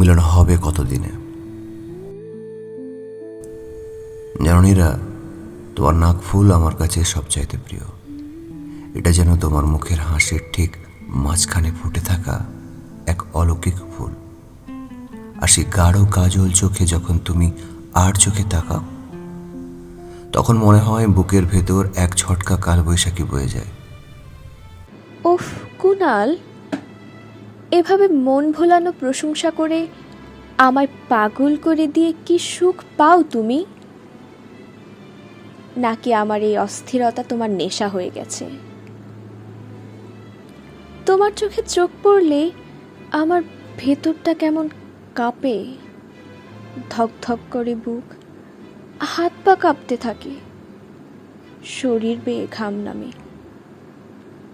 মিলন হবে কতদিনে? জাননীরা, তোমার নাক ফুল আমার কাছে সবচাইতে প্রিয়। এটা যেন তোমার মুখের হাসির ঠিক মাঝখানে ফুটে থাকা এক অলৌকিক ফুল। আর সেই গাঢ় কাজল চোখে যখন তুমি আর চোখে তাকাও, তখন মনে হয় বুকের ভেতর এক ছটকা কালবৈশাখী বয়ে যায়। ওফ কুনাল! এভাবে মন ভোলানো প্রশংসা করে আমায় পাগল করে দিয়ে কি সুখ পাও তুমি? নাকি আমার এই অস্থিরতা তোমার নেশা হয়ে গেছে? তোমার চোখে চোখ পড়লে আমার ভেতরটা কেমন কাঁপে? ধক ধক করে বুক, হাত পা কাঁপতে থাকে। শরীর বেয়ে ঘাম নামে।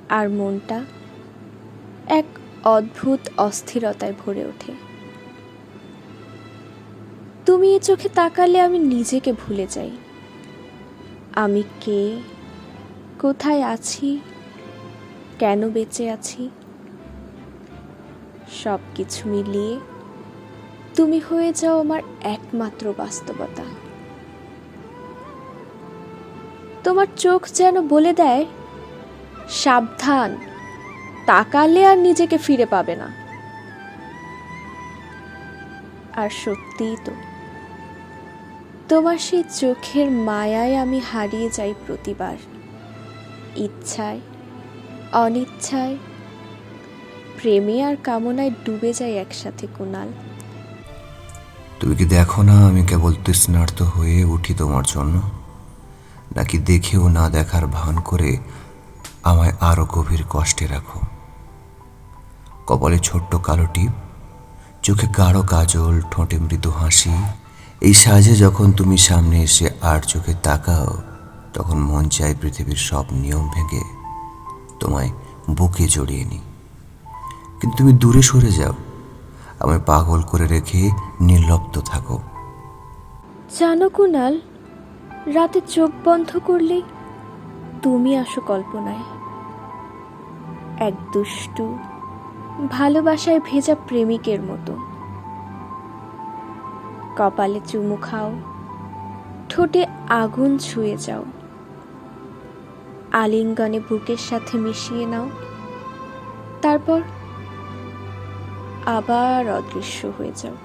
আর মনটা এক অদ্ভুত অস্থিরতায় ভরে ওঠে। তুমি এ চোখে তাকালে আমি নিজেকে ভুলে যাই। আমি কে? কোথায় আছি? কেন বেঁচে আছি? সব কিছু মিলিয়ে তুমি হয়ে যাও আমার একমাত্র বাস্তবতা। তোমার চোখ যেন বলে দেয়, সাবধান। তাকালে আর নিজেকে ফিরে পাবে না। আর সত্যিই তো, তোমার সেই চোখের মায়ায় আমি হারিয়ে যাই প্রতিবার। ইচ্ছায়, অনিচ্ছায়, প্রেমে আর কামনায় ডুবে যাই একসাথে কুনাল। তুমি কি দেখো না আমি কেবল তৃষ্ণার্ত হয়ে উঠি তোমার জন্য? নাকি দেখেও না দেখার ভান করে আমায় আরও গভীর কষ্টে রাখো? কপালে ছোট্ট কালো টিপ, চোখে গাঢ় কাজল, ঠোঁটে মৃদু হাসি। এই সাজে যখন তুমি সামনে এসে আর চোখে তাকাও, তখন মন চায় পৃথিবীর সব নিয়ম ভেঙে তোমায় বুকে জড়িয়ে নি কিন্তু তুমি দূরে সরে যাও, আমায় পাগল করে রেখে নির্লপ্ত থাকো। জানো কুনাল, রাতে চোখ বন্ধ করলেই তুমি আসো কল্পনায়। এক দুষ্টু ভালোবাসায় ভেজা প্রেমিকের মতো। কপালে চুমু খাও, ঠোঁটে আগুন ছুঁয়ে যাও। আলিঙ্গনে বুকের সাথে মিশিয়ে নাও। তারপর আবার অদৃশ্য হয়ে যাও।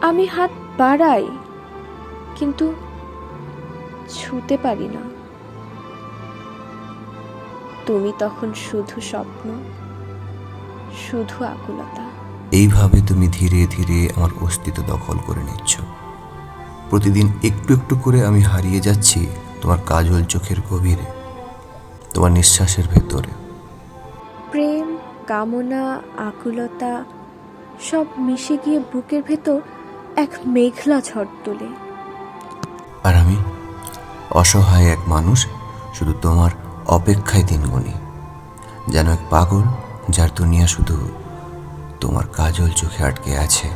আমি হাত বাড়াই, কিন্তু ছুতে পারি না। তুমি তখন শুধু স্বপ্ন শুধু আকুলতা। এইভাবে তুমি ধীরে ধীরে আমার অস্তিত্ব দখল করে নিচ্ছ। প্রতিদিন একটু একটু করে আমি হারিয়ে যাচ্ছি তোমার কাজল চোখের গভীরে তোমার নিঃশ্বাসের ভেতরে। প্রেম কামনা আকুলতা সব মিশে গিয়ে বুকের ভেতর এক মেঘলা ঝড় তোলে। আর আমি অসহায় এক মানুষ শুধু তোমার অপেক্ষায় দিন গুনি যেন এক পাগল যার দুনিয়া শুধু তোমার কাজল চোখে আটকে আছে।